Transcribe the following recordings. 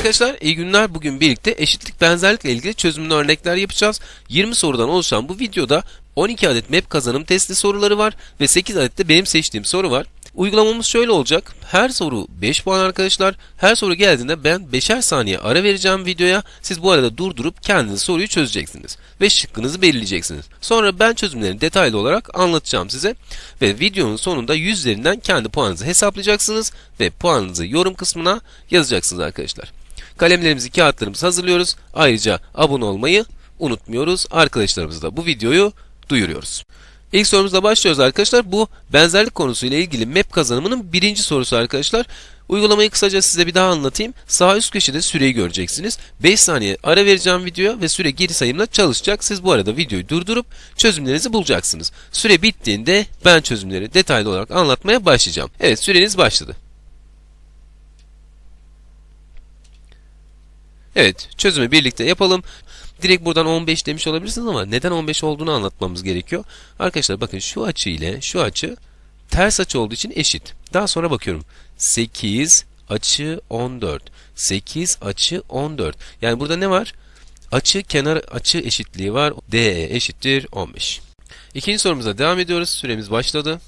Arkadaşlar iyi günler. Bugün birlikte eşitlik benzerlikle ilgili çözümlü örnekler yapacağız. 20 sorudan oluşan bu videoda 12 adet map kazanım testi soruları var ve 8 adet de benim seçtiğim soru var. Uygulamamız şöyle olacak. Her soru 5 puan arkadaşlar. Her soru geldiğinde ben 5'er saniye ara vereceğim videoya. Siz bu arada durdurup kendiniz soruyu çözeceksiniz. Ve şıkkınızı belirleyeceksiniz. Sonra ben çözümlerini detaylı olarak anlatacağım size. Ve videonun sonunda 100 üzerinden kendi puanınızı hesaplayacaksınız. Ve puanınızı yorum kısmına yazacaksınız arkadaşlar. Kalemlerimizi, kağıtlarımızı hazırlıyoruz. Ayrıca abone olmayı unutmuyoruz. Arkadaşlarımıza da bu videoyu duyuruyoruz. İlk sorumuzla başlıyoruz arkadaşlar. Bu benzerlik konusuyla ilgili map kazanımının birinci sorusu arkadaşlar. Uygulamayı kısaca size bir daha anlatayım. Sağ üst köşede süreyi göreceksiniz. 5 saniye ara vereceğim videoya ve süre geri sayımla çalışacak. Siz bu arada videoyu durdurup çözümlerinizi bulacaksınız. Süre bittiğinde ben çözümleri detaylı olarak anlatmaya başlayacağım. Evet süreniz başladı. Evet, çözümü birlikte yapalım. Direkt buradan 15 demiş olabilirsiniz ama neden 15 olduğunu anlatmamız gerekiyor. Arkadaşlar bakın şu açı ile şu açı ters açı olduğu için eşit. Daha sonra bakıyorum. 8 açı 14. 8 açı 14. Yani burada ne var? Açı kenar açı eşitliği var. DE eşittir 15. İkinci sorumuza devam ediyoruz. Süremiz başladı.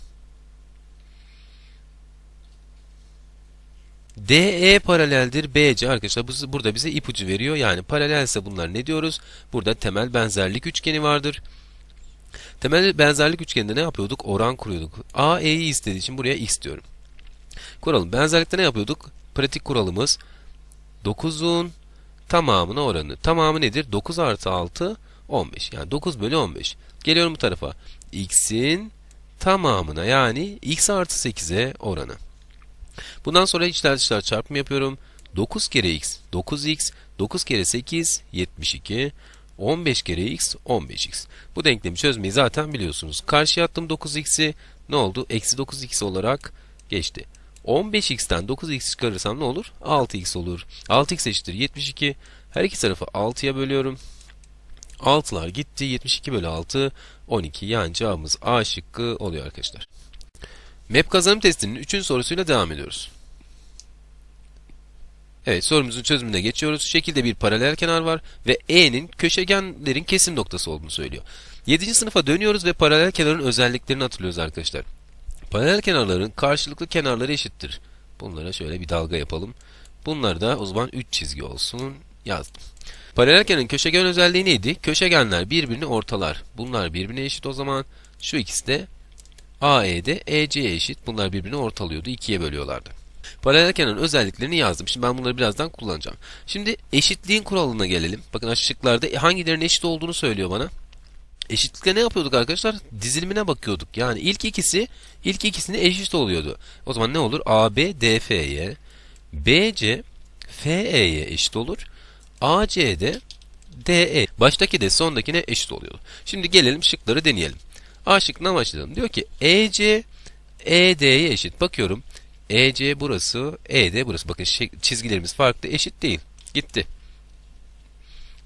DE paraleldir BC arkadaşlar bu burada bize ipucu veriyor. Yani paralelse bunlar ne diyoruz? Burada temel benzerlik üçgeni vardır. Temel benzerlik üçgeninde ne yapıyorduk? Oran kuruyorduk. AE'yi istediği için buraya x diyorum. Kuralım. Benzerlikte ne yapıyorduk? Pratik kuralımız 9'un tamamına oranı. Tamamı nedir? 9 artı 6 15. Yani 9 bölü 15. Geliyorum bu tarafa. x'in tamamına yani x artı 8'e oranı. Bundan sonra içler dışlar çarpımı yapıyorum. 9 kere x 9x, 9 kere 8 72, 15 kere x 15x. Bu denklemi çözmeyi zaten biliyorsunuz. Karşıya attım 9x'i ne oldu? Eksi 9x olarak geçti. 15x'ten 9x çıkarırsam ne olur? 6x olur. 6x eşittir 72. Her iki tarafı 6'ya bölüyorum. 6'lar gitti. 72 bölü 6 12. Yani cevabımız A şıkkı oluyor arkadaşlar. Map kazanım testinin 3. sorusuyla devam ediyoruz. Evet sorumuzun çözümüne geçiyoruz. Şekilde bir paralel kenar var ve E'nin köşegenlerin kesim noktası olduğunu söylüyor. 7. sınıfa dönüyoruz ve paralel kenarın özelliklerini hatırlıyoruz arkadaşlar. Paralel kenarların karşılıklı kenarları eşittir. Bunlara şöyle bir dalga yapalım. Bunlar da o zaman 3 çizgi olsun. Yazdım. Paralel kenarın köşegen özelliği neydi? Köşegenler birbirini ortalar. Bunlar birbirine eşit o zaman. Şu ikisi de AE'de EC'ye eşit. Bunlar birbirini ortalıyordu. ikiye bölüyorlardı. Paralel kenarın özelliklerini yazdım. Şimdi ben bunları birazdan kullanacağım. Şimdi eşitliğin kuralına gelelim. Bakın aşağılarda hangilerinin eşit olduğunu söylüyor bana. Eşitlikte ne yapıyorduk arkadaşlar? Dizilimine bakıyorduk. Yani ilk ikisi ilk ikisine eşit oluyordu. O zaman ne olur? AB DF'ye, BC FE'ye eşit olur. AC DE. Baştaki de sondakine eşit oluyordu. Şimdi gelelim şıkları deneyelim. A şıkkına başlayalım. Diyor ki EC ED'ye eşit. Bakıyorum. EC burası, ED burası. Bakın çizgilerimiz farklı, eşit değil. Gitti.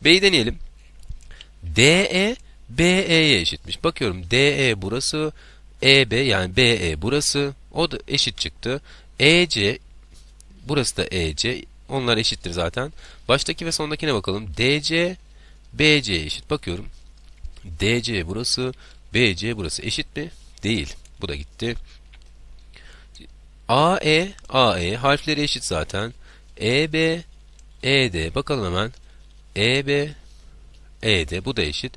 B'yi deneyelim. DE BE'ye eşitmiş. Bakıyorum DE burası, EB yani BE burası. O da eşit çıktı. EC burası da EC. Onlar eşittir zaten. Baştaki ve sondakine bakalım. DC BC eşit. Bakıyorum. DC burası, BC burası eşit mi? Değil. Bu da gitti. AE, AE harfleri eşit zaten. EB, ED bakalım hemen. EB, ED bu da eşit.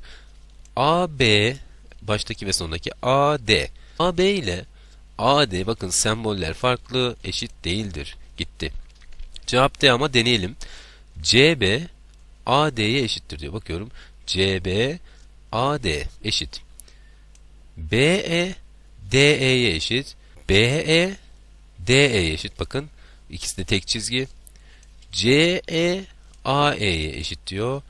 AB baştaki ve sondaki AD. AB ile AD bakın semboller farklı eşit değildir. Gitti. Cevap D ama deneyelim. CB AD'ye eşittir diyor. Bakıyorum. CB AD eşit. BE DE'ye eşit. BE DE'ye eşit. Bakın ikisi de tek çizgi. CE AE'ye eşit diyor.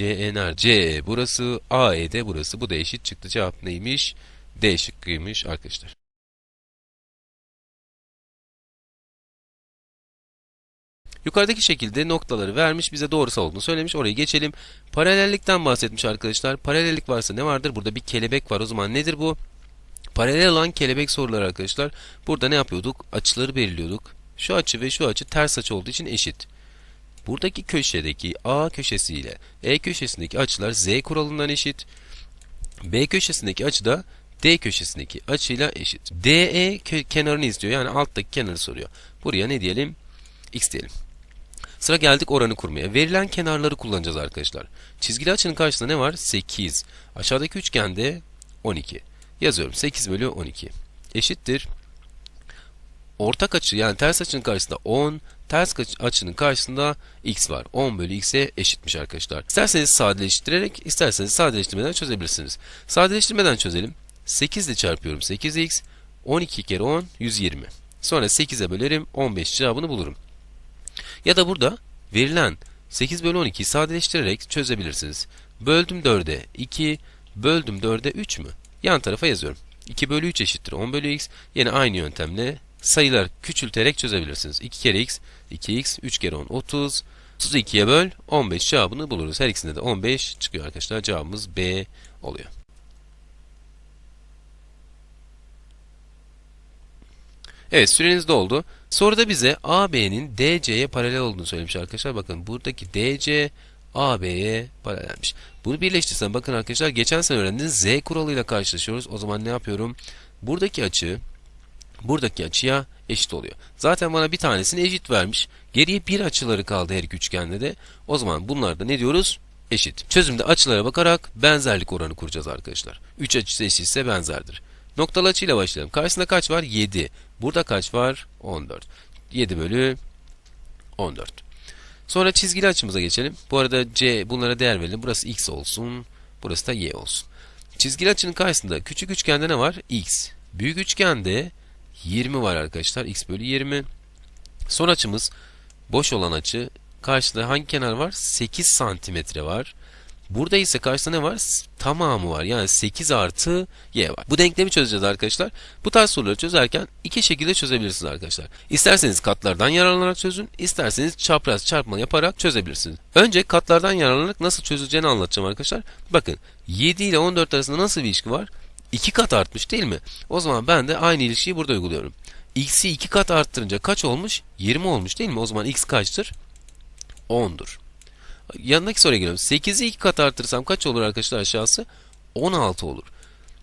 Nerede? CE burası, AE de burası. Bu da eşit çıktı. Cevap neymiş? D şıkkıymış arkadaşlar. Yukarıdaki şekilde noktaları vermiş, bize doğrusu olduğunu söylemiş. Orayı geçelim. Paralellikten bahsetmiş arkadaşlar. Paralellik varsa ne vardır? Burada bir kelebek var. O zaman nedir bu? Paralel olan kelebek soruları arkadaşlar. Burada ne yapıyorduk? Açıları belirliyorduk. Şu açı ve şu açı ters açı olduğu için eşit. Buradaki köşedeki A köşesi ile E köşesindeki açılar Z kuralından eşit. B köşesindeki açı da D köşesindeki açıyla eşit. DE kenarını istiyor. Yani alttaki kenarı soruyor. Buraya ne diyelim? X diyelim. Sıra geldik oranı kurmaya. Verilen kenarları kullanacağız arkadaşlar. Çizgili açının karşısında ne var? 8. Aşağıdaki üçgende 12. Yazıyorum. 8 bölü 12. Eşittir. Ortak açı yani ters açının karşısında 10. Ters aç- açının karşısında x var. 10 bölü x'e eşitmiş arkadaşlar. İsterseniz sadeleştirerek, isterseniz sadeleştirmeden çözebilirsiniz. Sadeleştirmeden çözelim. 8 ile çarpıyorum 8x. 12 kere 10 120. Sonra 8'e bölerim 15 cevabını bulurum. Ya da burada verilen 8 bölü 12'yi sadeleştirerek çözebilirsiniz. Böldüm 4'e 2, böldüm 4'e 3 mü? Yan tarafa yazıyorum. 2 bölü 3 eşittir 10 bölü x. Yine aynı yöntemle sayılar küçülterek çözebilirsiniz. 2 kere x, 2x, 3 kere 10, 30. 32'ye böl, 15 cevabını buluruz. Her ikisinde de 15 çıkıyor arkadaşlar. Cevabımız B oluyor. Evet süreniz doldu. Soruda bize AB'nin DC'ye paralel olduğunu söylemiş arkadaşlar. Bakın buradaki DC AB'ye paralelmiş. Bunu birleştirsem bakın arkadaşlar geçen sene öğrendiğiniz Z kuralıyla karşılaşıyoruz. O zaman ne yapıyorum? Buradaki açı buradaki açıya eşit oluyor. Zaten bana bir tanesini eşit vermiş. Geriye bir açıları kaldı her iki üçgende de. O zaman bunlar da ne diyoruz? Eşit. Çözümde açılara bakarak benzerlik oranı kuracağız arkadaşlar. 3 açısı eşitse benzerdir. Noktalı açıyla başlayalım. Karşısında kaç var? 7. Burada kaç var? 14. 7 bölü 14. Sonra çizgili açımıza geçelim. Bu arada C bunlara değer verelim. Burası x olsun. Burası da y olsun. Çizgili açının karşısında küçük üçgende ne var? x. Büyük üçgende 20 var arkadaşlar. x bölü 20. Son açımız boş olan açı. Karşıda hangi kenar var? 8 santimetre var. Burada ise karşısında ne var? Tamamı var. Yani 8 artı y var. Bu denklemi çözeceğiz arkadaşlar. Bu tarz soruları çözerken iki şekilde çözebilirsiniz arkadaşlar. İsterseniz katlardan yararlanarak çözün, isterseniz çapraz çarpma yaparak çözebilirsiniz. Önce katlardan yararlanarak nasıl çözüleceğini anlatacağım arkadaşlar. Bakın 7 ile 14 arasında nasıl bir ilişki var? 2 kat artmış değil mi? O zaman ben de aynı ilişkiyi burada uyguluyorum. x'i 2 kat arttırınca kaç olmuş? 20 olmuş değil mi? O zaman x kaçtır? 10'dur. Yanındaki soruya geliyorum. 8'i 2 kat artırsam kaç olur arkadaşlar aşağısı? 16 olur.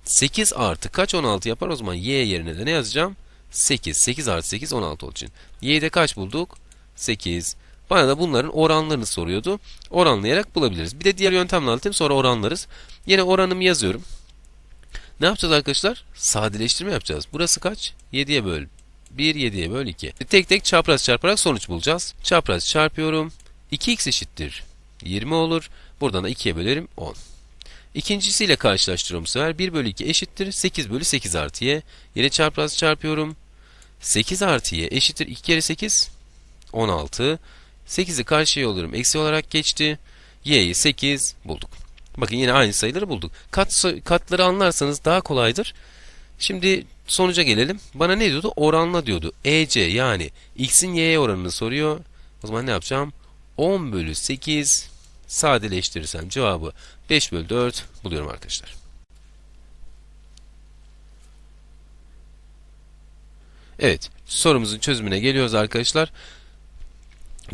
8 artı kaç 16 yapar? O zaman y yerine de ne yazacağım? 8. 8 artı 8 16 olduğu için. Y'de kaç bulduk? 8. Bana da bunların oranlarını soruyordu. Oranlayarak bulabiliriz. Bir de diğer yöntemle anlatayım sonra oranlarız. Yine oranımı yazıyorum. Ne yapacağız arkadaşlar? Sadeleştirme yapacağız. Burası kaç? 7'ye böl 1, 7'ye böl 2. Tek tek çapraz çarparak sonuç bulacağız. Çapraz çarpıyorum. 2x eşittir 20 olur. Buradan da 2'ye bölerim 10. İkincisiyle karşılaştırıyorum bu sefer. 1 bölü 2 eşittir 8 bölü 8 artı y. Yine çapraz çarpıyorum. 8 artı y eşittir 2 kere 8 16. 8'i karşıya yolluyorum. Eksi olarak geçti. y'yi 8 bulduk. Bakın yine aynı sayıları bulduk. Kat, katları anlarsanız daha kolaydır. Şimdi sonuca gelelim. Bana ne diyordu? Oranla diyordu. EC yani x'in y'ye oranını soruyor. O zaman ne yapacağım? 10 bölü 8 sadeleştirirsem cevabı 5 bölü 4 buluyorum arkadaşlar. Evet sorumuzun çözümüne geliyoruz arkadaşlar.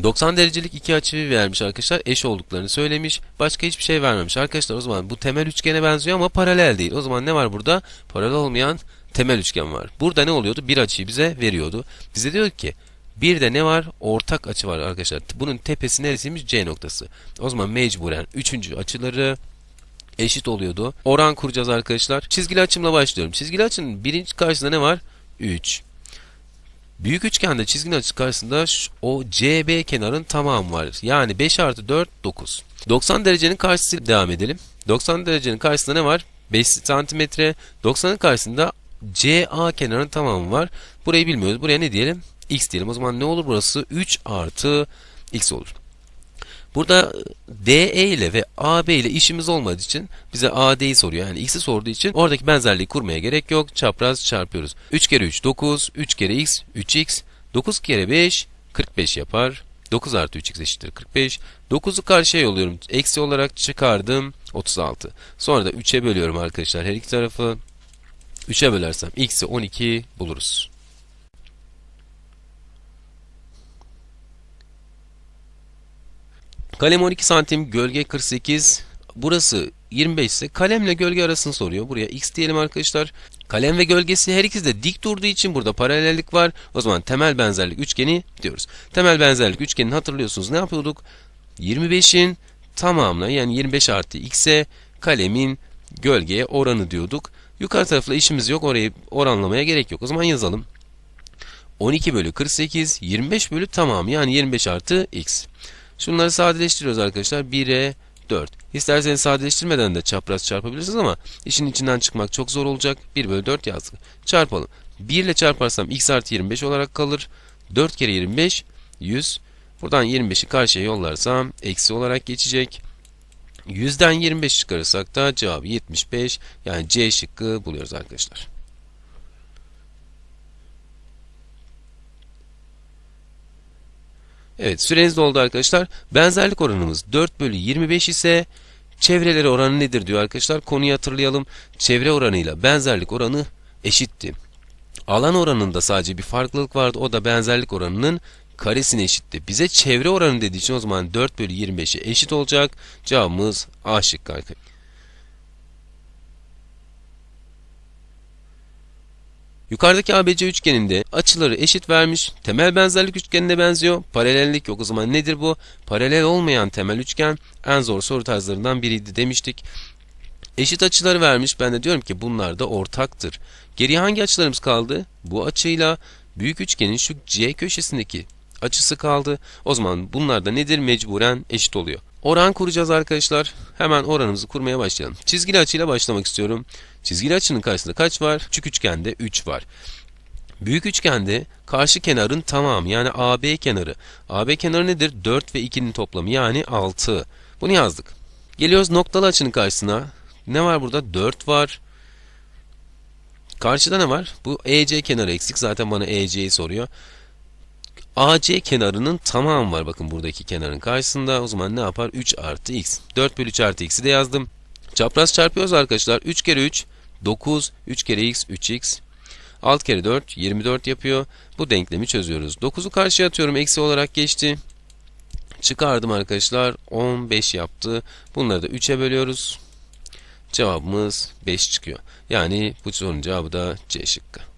90 derecelik iki açı vermiş arkadaşlar. Eş olduklarını söylemiş. Başka hiçbir şey vermemiş. Arkadaşlar o zaman bu temel üçgene benziyor ama paralel değil. O zaman ne var burada? Paralel olmayan temel üçgen var. Burada ne oluyordu? Bir açıyı bize veriyordu. Bize diyor ki bir de ne var? Ortak açı var arkadaşlar. Bunun tepesi neresiymiş? C noktası. O zaman mecburen üçüncü açıları eşit oluyordu. Oran kuracağız arkadaşlar. Çizgili açımla başlıyorum. Çizgili açının birinci karşısında ne var? 3. Büyük üçgende çizginin açısı karşısında o CB kenarın tamamı var. Yani 5 artı 4 9. 90 derecenin karşısıyla devam edelim. 90 derecenin karşısında ne var? 5 santimetre. 90'ın karşısında CA kenarın tamamı var. Burayı bilmiyoruz. Buraya ne diyelim? X diyelim. O zaman ne olur burası? 3 artı X olur. Burada DE ile ve AB ile işimiz olmadığı için bize AD'yi soruyor. Yani x'i sorduğu için oradaki benzerliği kurmaya gerek yok. Çapraz çarpıyoruz. 3 kere 3 9, 3 kere x 3x, 9 kere 5 45 yapar. 9 artı 3x eşittir 45. 9'u karşıya yolluyorum. Eksi olarak çıkardım 36. Sonra da 3'e bölüyorum arkadaşlar her iki tarafı. 3'e bölersem x'i 12 buluruz. Kalem 12 santim, gölge 48. Burası 25 ise kalemle gölge arasını soruyor. Buraya x diyelim arkadaşlar. Kalem ve gölgesi her ikisi de dik durduğu için burada paralellik var. O zaman temel benzerlik üçgeni diyoruz. Temel benzerlik üçgenini hatırlıyorsunuz. Ne yapıyorduk? 25'in tamamına yani 25 artı x'e kalemin gölgeye oranı diyorduk. Yukarı tarafla işimiz yok. Orayı oranlamaya gerek yok. O zaman yazalım. 12 bölü 48, 25 bölü tamamı yani 25 artı x. Şunları sadeleştiriyoruz arkadaşlar. 1'e 4. İsterseniz sadeleştirmeden de çapraz çarpabilirsiniz ama işin içinden çıkmak çok zor olacak. 1 bölü 4 yazdık. Çarpalım. 1 ile çarparsam x artı 25 olarak kalır. 4 kere 25 100. Buradan 25'i karşıya yollarsam eksi olarak geçecek. 100'den 25 çıkarırsak da cevabı 75 yani C şıkkı buluyoruz arkadaşlar. Evet süreniz doldu arkadaşlar. Benzerlik oranımız 4 bölü 25 ise çevreleri oranı nedir diyor arkadaşlar. Konuyu hatırlayalım. Çevre oranıyla benzerlik oranı eşitti. Alan oranında sadece bir farklılık vardı. O da benzerlik oranının karesine eşitti. Bize çevre oranı dediği için o zaman 4 bölü 25'e eşit olacak. Cevabımız A şıkkı arkadaşlar. Yukarıdaki ABC üçgeninde açıları eşit vermiş. Temel benzerlik üçgenine benziyor. Paralellik yok. O zaman nedir bu? Paralel olmayan temel üçgen en zor soru tarzlarından biriydi demiştik. Eşit açıları vermiş. Ben de diyorum ki bunlar da ortaktır. Geriye hangi açılarımız kaldı? Bu açıyla büyük üçgenin şu C köşesindeki açısı kaldı. O zaman bunlar da nedir? Mecburen eşit oluyor. Oran kuracağız arkadaşlar. Hemen oranımızı kurmaya başlayalım. Çizgili açıyla başlamak istiyorum. Çizgili açının karşısında kaç var? Küçük üçgende 3 var. Büyük üçgende karşı kenarın tamamı yani AB kenarı. AB kenarı nedir? 4 ve 2'nin toplamı yani 6. Bunu yazdık. Geliyoruz noktalı açının karşısına. Ne var burada? 4 var. Karşıda ne var? Bu EC kenarı eksik. Zaten bana EC'yi soruyor. AC kenarının tamamı var. Bakın buradaki kenarın karşısında. O zaman ne yapar? 3 artı x. 4 bölü 3 artı x'i de yazdım. Çapraz çarpıyoruz arkadaşlar. 3 kere 3 9. 3 kere x 3x. 6 kere 4 24 yapıyor. Bu denklemi çözüyoruz. 9'u karşıya atıyorum. Eksi olarak geçti. Çıkardım arkadaşlar. 15 yaptı. Bunları da 3'e bölüyoruz. Cevabımız 5 çıkıyor. Yani bu sorunun cevabı da C şıkkı.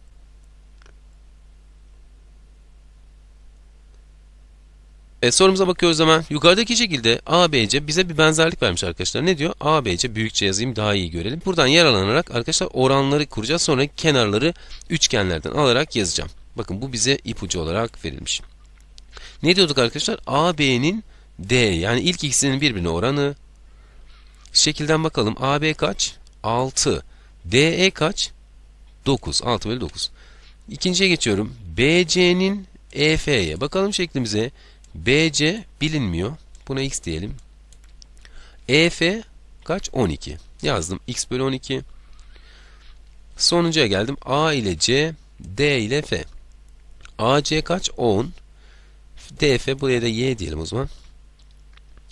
E, sorumuza bakıyoruz hemen. Yukarıdaki şekilde ABC bize bir benzerlik vermiş arkadaşlar. Ne diyor? ABC büyükçe yazayım daha iyi görelim. Buradan yararlanarak arkadaşlar oranları kuracağız. Sonra kenarları üçgenlerden alarak yazacağım. Bakın bu bize ipucu olarak verilmiş. Ne diyorduk arkadaşlar? AB'nin D yani ilk ikisinin birbirine oranı. Şekilden bakalım. AB kaç? 6. DE kaç? 9. 6 bölü 9. İkinciye geçiyorum. BC'nin EF'ye. Bakalım şeklimize. BC bilinmiyor. Buna x diyelim. EF kaç? 12. Yazdım. x bölü 12. Sonuncuya geldim. A ile C, D ile F. AC kaç? 10. DF buraya da Y diyelim o zaman.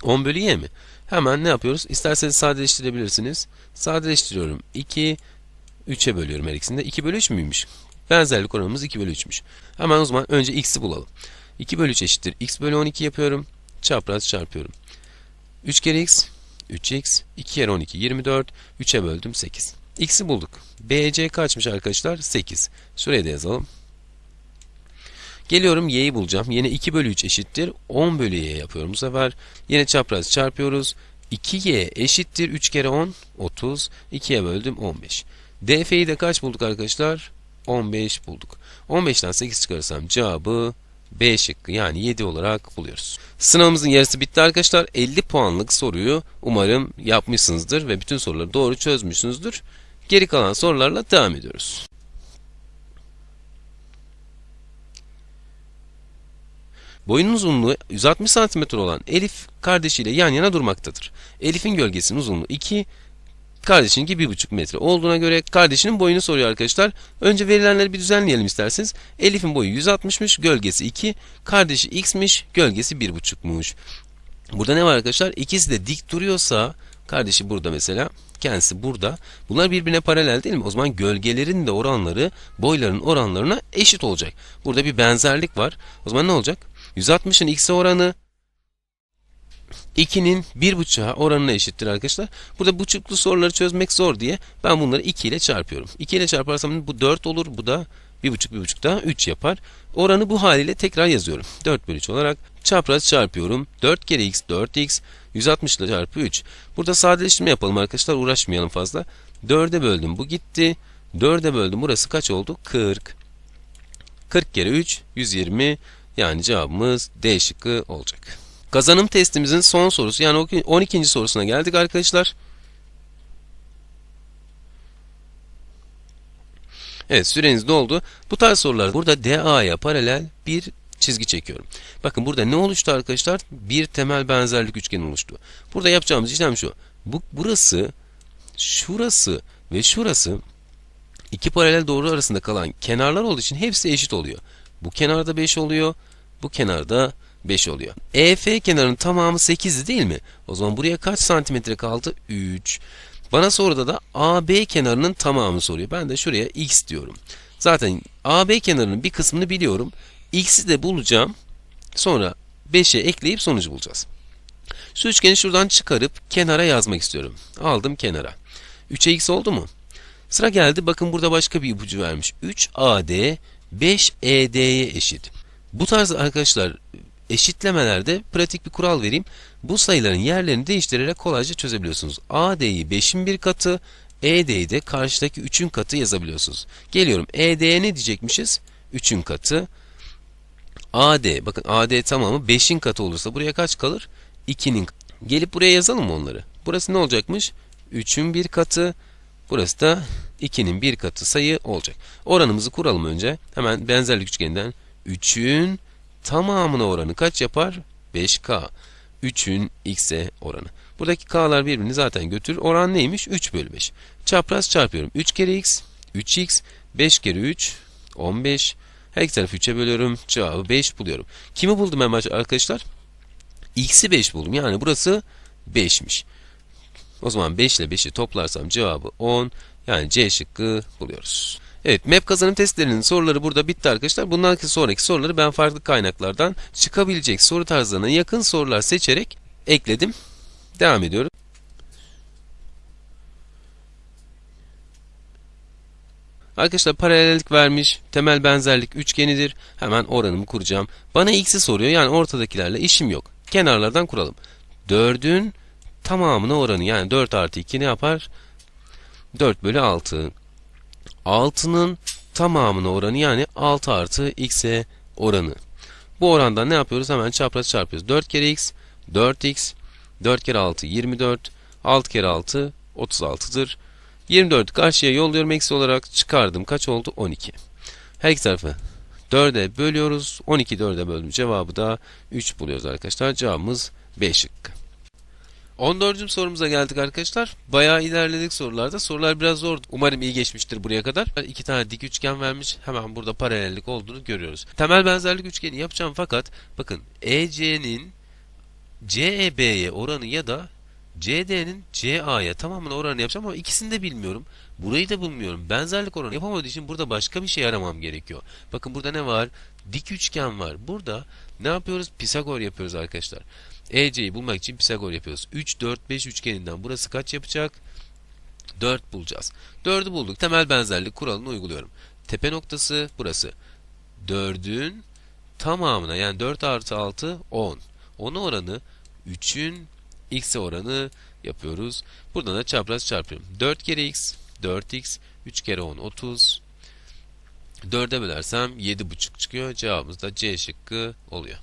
10 bölü Y mi? Hemen ne yapıyoruz? İsterseniz sadeleştirebilirsiniz. Sadeleştiriyorum. 2, 3'e bölüyorum her ikisini de. 2 bölü 3 müymüş? Benzerlik oranımız 2 bölü 3'müş. Hemen o zaman önce x'i bulalım. 2 bölü 3 eşittir. x bölü 12 yapıyorum. Çapraz çarpıyorum. 3 kere x 3x 2 kere 12 24 3'e böldüm 8. x'i bulduk. BC kaçmış arkadaşlar? 8. Şuraya da yazalım. Geliyorum y'yi bulacağım. Yine 2 bölü 3 eşittir. 10 bölü y yapıyorum bu sefer. Yine çapraz çarpıyoruz. 2y eşittir. 3 kere 10 30. 2'ye böldüm 15. df'yi de kaç bulduk arkadaşlar? 15 bulduk. 15'ten 8 çıkarırsam cevabı B şıkkı yani 7 olarak buluyoruz. Sınavımızın yarısı bitti arkadaşlar. 50 puanlık soruyu umarım yapmışsınızdır ve bütün soruları doğru çözmüşsünüzdür. Geri kalan sorularla devam ediyoruz. Boyunun uzunluğu 160 cm olan Elif kardeşiyle yan yana durmaktadır. Elif'in gölgesinin uzunluğu 2, kardeşininki 1,5 metre olduğuna göre kardeşinin boyunu soruyor arkadaşlar. Önce verilenleri bir düzenleyelim isterseniz. Elif'in boyu 160'mış, gölgesi 2, kardeşi x'miş, gölgesi 1,5'muş. Burada ne var arkadaşlar? İkisi de dik duruyorsa, kardeşi burada mesela, kendisi burada. Bunlar birbirine paralel değil mi? O zaman gölgelerin de oranları boyların oranlarına eşit olacak. Burada bir benzerlik var. O zaman ne olacak? 160'ın x'e oranı 2'nin 1,5'a oranına eşittir arkadaşlar. Burada buçuklu soruları çözmek zor diye ben bunları 2 ile çarpıyorum. 2 ile çarparsam bu 4 olur. Bu da 1,5 1,5 daha 3 yapar. Oranı bu haliyle tekrar yazıyorum. 4 bölü 3 olarak çapraz çarpıyorum. 4 kere x 4x 160 ile çarpı 3. Burada sadeleştirme yapalım arkadaşlar. Uğraşmayalım fazla. 4'e böldüm. Bu gitti. 4'e böldüm. Burası kaç oldu? 40. 40 kere 3 120. Yani cevabımız D şıkkı olacak. Kazanım testimizin son sorusu yani 12. sorusuna geldik arkadaşlar. Evet süreniz doldu. Bu tarz sorular burada DA'ya paralel bir çizgi çekiyorum. Bakın burada ne oluştu arkadaşlar? Bir temel benzerlik üçgeni oluştu. Burada yapacağımız işlem şu. Bu burası, şurası ve şurası iki paralel doğru arasında kalan kenarlar olduğu için hepsi eşit oluyor. Bu kenarda 5 oluyor. Bu kenarda 5 oluyor. EF kenarının tamamı 8'di değil mi? O zaman buraya kaç santimetre kaldı? 3. Bana soruda da AB kenarının tamamını soruyor. Ben de şuraya x diyorum. Zaten AB kenarının bir kısmını biliyorum. X'i de bulacağım. Sonra 5'e ekleyip sonucu bulacağız. Şu üçgeni şuradan çıkarıp kenara yazmak istiyorum. Aldım kenara. 3'e x oldu mu? Sıra geldi. Bakın burada başka bir ipucu vermiş. 3AD 5ED'ye eşit. Bu tarz arkadaşlar eşitlemelerde pratik bir kural vereyim. Bu sayıların yerlerini değiştirerek kolayca çözebiliyorsunuz. AD'yi 5'in bir katı, ED'yi de karşıdaki 3'ün katı yazabiliyorsunuz. Geliyorum. ED'ye ne diyecekmişiz? 3'ün katı. AD, bakın AD tamamı 5'in katı olursa buraya kaç kalır? 2'nin. Gelip buraya yazalım mı onları? Burası ne olacakmış? 3'ün bir katı. Burası da 2'nin bir katı sayı olacak. Oranımızı kuralım önce. Hemen benzerlik üçgeninden 3'ün tamamına oranı kaç yapar? 5K. 3'ün x'e oranı. Buradaki k'lar birbirini zaten götürür. Oran neymiş? 3 bölü 5. Çapraz çarpıyorum. 3 kere x, 3x, 5 kere 3, 15. Her iki tarafı 3'e bölüyorum. Cevabı 5 buluyorum. Kimi buldum hemen arkadaşlar? x'i 5 buldum. Yani burası 5'miş. O zaman 5 ile 5'i toplarsam cevabı 10. Yani C şıkkı buluyoruz. Evet, map kazanım testlerinin soruları burada bitti arkadaşlar. Bundan sonraki soruları ben farklı kaynaklardan çıkabilecek soru tarzlarına yakın sorular seçerek ekledim. Devam ediyorum. Arkadaşlar paralellik vermiş, temel benzerlik üçgenidir. Hemen oranımı kuracağım. Bana x'i soruyor yani ortadakilerle işim yok. Kenarlardan kuralım. 4'ün tamamına oranı yani 4 artı 2 ne yapar? 4 bölü 6. 6'nın tamamına oranı yani 6 artı x'e oranı. Bu orandan ne yapıyoruz? Hemen çapraz çarpıyoruz. 4 kere x 4x 4 kere 6 24 6 kere 6 36'dır. 24 karşıya yolluyorum eksi olarak çıkardım. Kaç oldu? 12. Her iki tarafı 4'e bölüyoruz. 12 4'e böldüm. Cevabı da 3 buluyoruz arkadaşlar. Cevabımız B şıkkı. 14. sorumuza geldik arkadaşlar. Bayağı ilerledik sorularda. Sorular biraz zor. Umarım iyi geçmiştir buraya kadar. İki tane dik üçgen vermiş. Hemen burada paralellik olduğunu görüyoruz. Temel benzerlik üçgeni yapacağım fakat bakın EC'nin CEB'ye oranı ya da CD'nin CA'ya tamamına oranı yapacağım ama ikisini de bilmiyorum. Burayı da bilmiyorum. Benzerlik oranı yapamadığı için burada başka bir şey aramam gerekiyor. Bakın burada ne var? Dik üçgen var. Burada ne yapıyoruz? Pisagor yapıyoruz arkadaşlar. EC'yi bulmak için Pisagor yapıyoruz. 3, 4, 5 üçgeninden burası kaç yapacak? 4 bulacağız. 4'ü bulduk. Temel benzerlik kuralını uyguluyorum. Tepe noktası burası. 4'ün tamamına yani 4 artı 6 10. 10 oranı 3'ün x'e oranı yapıyoruz. Buradan da çapraz çarpıyorum. 4 kere x 4x 3 kere 10 30 4'e bölersem 7,5 çıkıyor. Cevabımız da C şıkkı oluyor.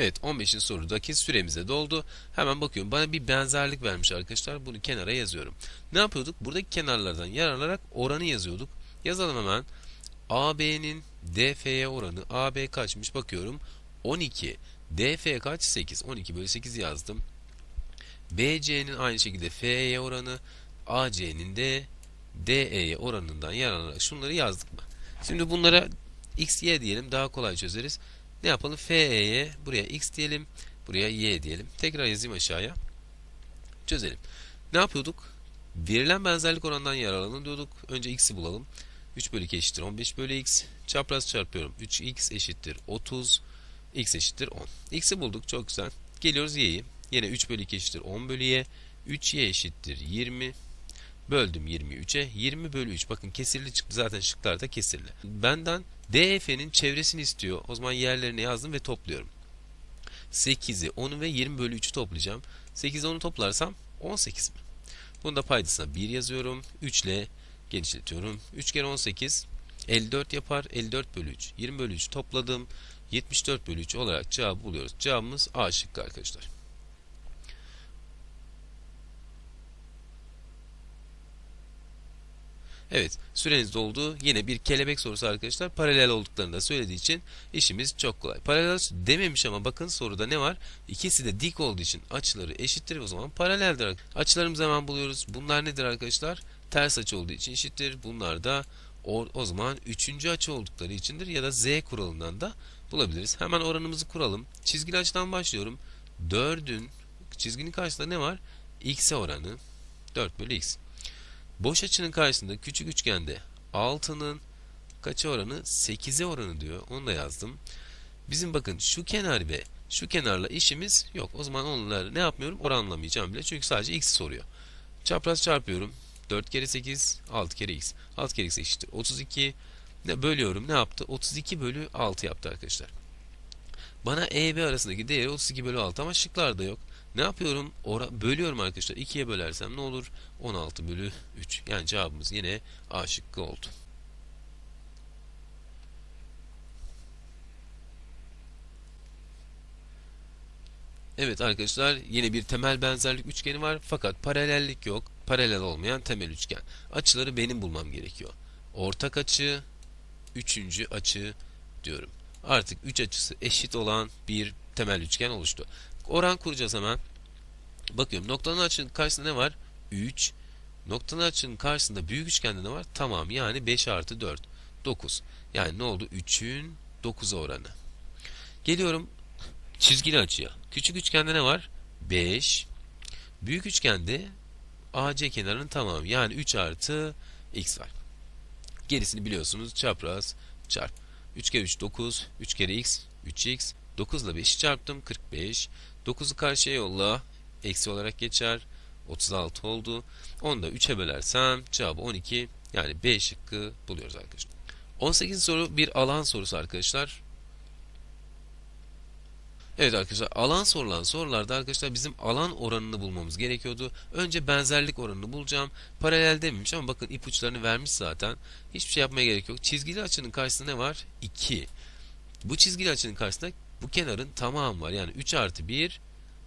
Evet 15. sorudaki süremize doldu. Hemen bakıyorum. Bana bir benzerlik vermiş arkadaşlar. Bunu kenara yazıyorum. Ne yapıyorduk? Buradaki kenarlardan yararlanarak oranı yazıyorduk. Yazalım hemen. AB'nin DF'ye oranı. AB kaçmış? Bakıyorum. 12. DF kaç? 8. 12 bölü 8 yazdım. BC'nin aynı şekilde FE'ye oranı. AC'nin de DE'ye oranından yararlanarak şunları yazdık mı? Şimdi bunlara x, y diyelim. Daha kolay çözeriz. Ne yapalım? FE'ye buraya x diyelim. Buraya y diyelim. Tekrar yazayım aşağıya. Çözelim. Ne yapıyorduk? Verilen benzerlik oranından yararlanın diyorduk. Önce x'i bulalım. 3 bölü 2 eşittir 15 bölü x. Çapraz çarpıyorum. 3x eşittir 30. x eşittir 10. x'i bulduk. Çok güzel. Geliyoruz y'yi. Yine 3 bölü 2 eşittir 10 bölü y. 3y eşittir 20. Böldüm 23'e. 20 bölü 3. Bakın kesirli çıktı. Zaten şıklarda kesirli. Benden DF'nin çevresini istiyor. O zaman yerlerine yazdım ve topluyorum. 8'i, 10'u ve 20 bölü 3'ü toplayacağım. 8'i 10'u toplarsam 18 mi? Bunu da paydasına 1 yazıyorum. 3 ile genişletiyorum. 3 kere 18 54 yapar. 54 bölü 3. 20 bölü 3 topladım. 74 bölü 3 olarak cevabı buluyoruz. Cevabımız A şıkkı arkadaşlar. Evet, süreniz doldu. Yine bir kelebek sorusu arkadaşlar. Paralel olduklarını da söylediği için işimiz çok kolay. Paralel dememiş ama bakın soruda ne var? İkisi de dik olduğu için açıları eşittir. O zaman paraleldir. Açılarımızı hemen buluyoruz. Bunlar nedir arkadaşlar? Ters açı olduğu için eşittir. Bunlar da o, o zaman üçüncü açı oldukları içindir ya da z kuralından da bulabiliriz. Hemen oranımızı kuralım. Çizgili açıdan başlıyorum. 4'ün çizginin karşısında ne var? x'e oranı 4 bölü x. Boş açının karşısında küçük üçgende 6'nın kaça oranı? 8'e oranı diyor. Onu da yazdım. Bizim bakın şu kenar ve şu kenarla işimiz yok. O zaman onları ne yapmıyorum? Oranlamayacağım bile. Çünkü sadece x soruyor. Çapraz çarpıyorum. 4 kere 8, 6 kere x. 6 kere x eşittir 32. Ne bölüyorum? Ne yaptı? 32 bölü 6 yaptı arkadaşlar. Bana e ve arasındaki değeri 32 bölü 6 ama şıklarda yok. Ne yapıyorum? Ora bölüyorum arkadaşlar. 2'ye bölersem ne olur? 16 bölü 3. Yani cevabımız yine A şıkkı oldu. Evet arkadaşlar yine bir temel benzerlik üçgeni var fakat paralellik yok. Paralel olmayan temel üçgen. Açıları benim bulmam gerekiyor. Ortak açı, üçüncü açı diyorum. Artık üç açısı eşit olan bir temel üçgen oluştu. Oran kuracağız hemen. Bakıyorum noktanın açının karşısında ne var? 3. Noktanın açının karşısında büyük üçgende ne var? Tamam yani 5 artı 4. 9. Yani ne oldu? 3'ün 9'a oranı. Geliyorum çizgili açıya. Küçük üçgende ne var? 5. Büyük üçgende AC kenarının tamamı. Yani 3 artı x var. Gerisini biliyorsunuz. Çapraz çarp. 3 kere 3 9. 3 kere x 3x. 9 ile 5'i çarptım. 45. 9'u karşıya yolla. Eksi olarak geçer. 36 oldu. Onu da 3'e bölersem cevabı 12. Yani B şıkkı buluyoruz arkadaşlar. 18. soru bir alan sorusu arkadaşlar. Evet arkadaşlar alan sorulan sorularda arkadaşlar bizim alan oranını bulmamız gerekiyordu. Önce benzerlik oranını bulacağım. Paralel dememiş ama bakın ipuçlarını vermiş zaten. Hiçbir şey yapmaya gerek yok. Çizgili açının karşısında ne var? 2. Bu çizgili açının karşısında bu kenarın tamamı var. Yani 3 artı 1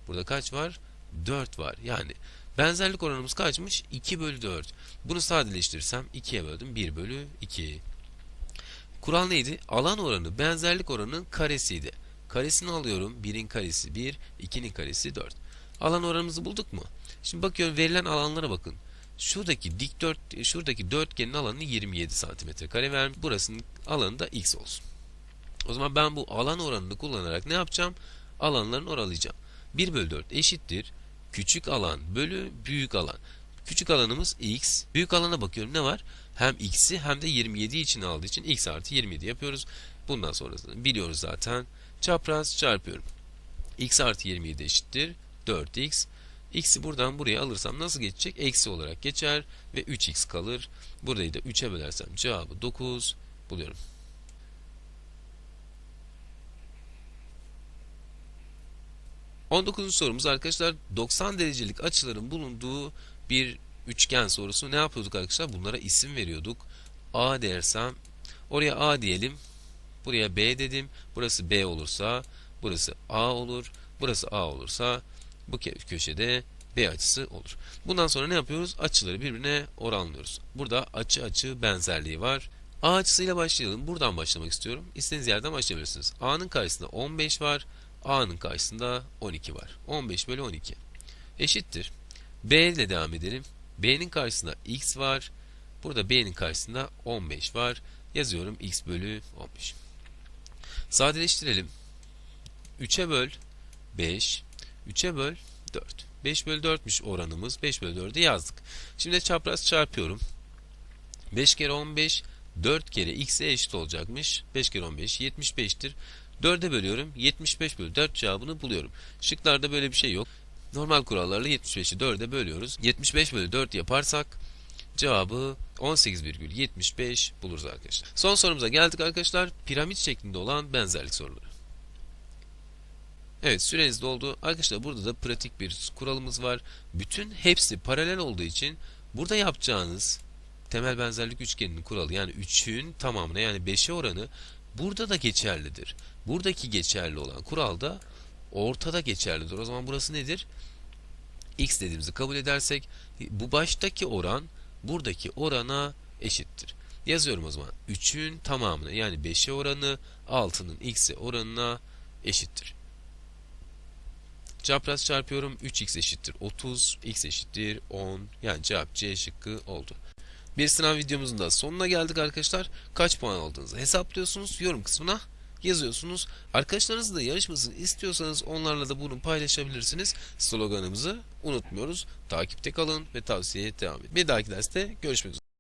burada kaç var? 4 var. Yani benzerlik oranımız kaçmış? 2 bölü 4. Bunu sadeleştirirsem 2'ye böldüm. 1 bölü 2. Kural neydi? Alan oranı benzerlik oranının karesiydi. Karesini alıyorum. 1'in karesi 1, 2'nin karesi 4. Alan oranımızı bulduk mu? Şimdi bakıyorum verilen alanlara bakın. Şuradaki dikdört, şuradaki dörtgenin alanı 27 santimetre kare vermiş. Burasının alanı da x olsun. O zaman ben bu alan oranını kullanarak ne yapacağım? Alanlarını oralayacağım. 1 bölü 4 eşittir. Küçük alan bölü büyük alan. Küçük alanımız x. Büyük alana bakıyorum ne var? Hem x'i hem de 27 içine aldığı için x artı 27 yapıyoruz. Bundan sonrasını biliyoruz zaten. Çapraz çarpıyorum. x artı 27 eşittir. 4x. x'i buradan buraya alırsam nasıl geçecek? Eksi olarak geçer ve 3x kalır. Burayı da 3'e bölersem cevabı 9 buluyorum. On dokuzuncu sorumuz arkadaşlar 90 derecelik açıların bulunduğu bir üçgen sorusu. Ne yapıyorduk arkadaşlar? Bunlara isim veriyorduk. A dersem oraya A diyelim. Buraya B dedim. Burası B olursa burası A olur. Burası A olursa bu köşede B açısı olur. Bundan sonra ne yapıyoruz? Açıları birbirine oranlıyoruz. Burada açı açı benzerliği var. A açısıyla başlayalım. Buradan başlamak istiyorum. İstediğiniz yerden başlayabilirsiniz. A'nın karşısında 15 var. A'nın karşısında 12 var. 15 bölü 12. Eşittir. B ile devam edelim. B'nin karşısında x var. Burada B'nin karşısında 15 var. Yazıyorum x bölü 15. Sadeleştirelim. 3'e böl 5. 3'e böl 4. 5 bölü 4'müş oranımız. 5 bölü 4'ü yazdık. Şimdi çapraz çarpıyorum. 5 kere 15 4 kere x'e eşit olacakmış. 5 kere 15 75'tir. 4'e bölüyorum. 75 bölü 4 cevabını buluyorum. Şıklarda böyle bir şey yok. Normal kurallarla 75'i 4'e bölüyoruz. 75 bölü 4 yaparsak cevabı 18,75 buluruz arkadaşlar. Son sorumuza geldik arkadaşlar. Piramit şeklinde olan benzerlik soruları. Evet süreniz doldu. Arkadaşlar burada da pratik bir kuralımız var. Bütün hepsi paralel olduğu için burada yapacağınız temel benzerlik üçgeninin kuralı yani 3'ün tamamına yani 5'e oranı burada da geçerlidir. Buradaki geçerli olan kural da ortada geçerlidir. O zaman burası nedir? x dediğimizi kabul edersek bu baştaki oran buradaki orana eşittir. Yazıyorum o zaman. 3'ün tamamına yani 5'e oranı 6'nın x'e oranına eşittir. Çapraz çarpıyorum. 3x eşittir 30, x eşittir 10. Yani cevap C şıkkı oldu. Bir sınav videomuzun da sonuna geldik arkadaşlar. Kaç puan aldığınızı hesaplıyorsunuz. Yorum kısmına yazıyorsunuz. Arkadaşlarınızla yarışmasını istiyorsanız onlarla da bunu paylaşabilirsiniz. Sloganımızı unutmuyoruz. Takipte kalın ve tavsiyeye devam edin. Bir dahaki derste görüşmek üzere.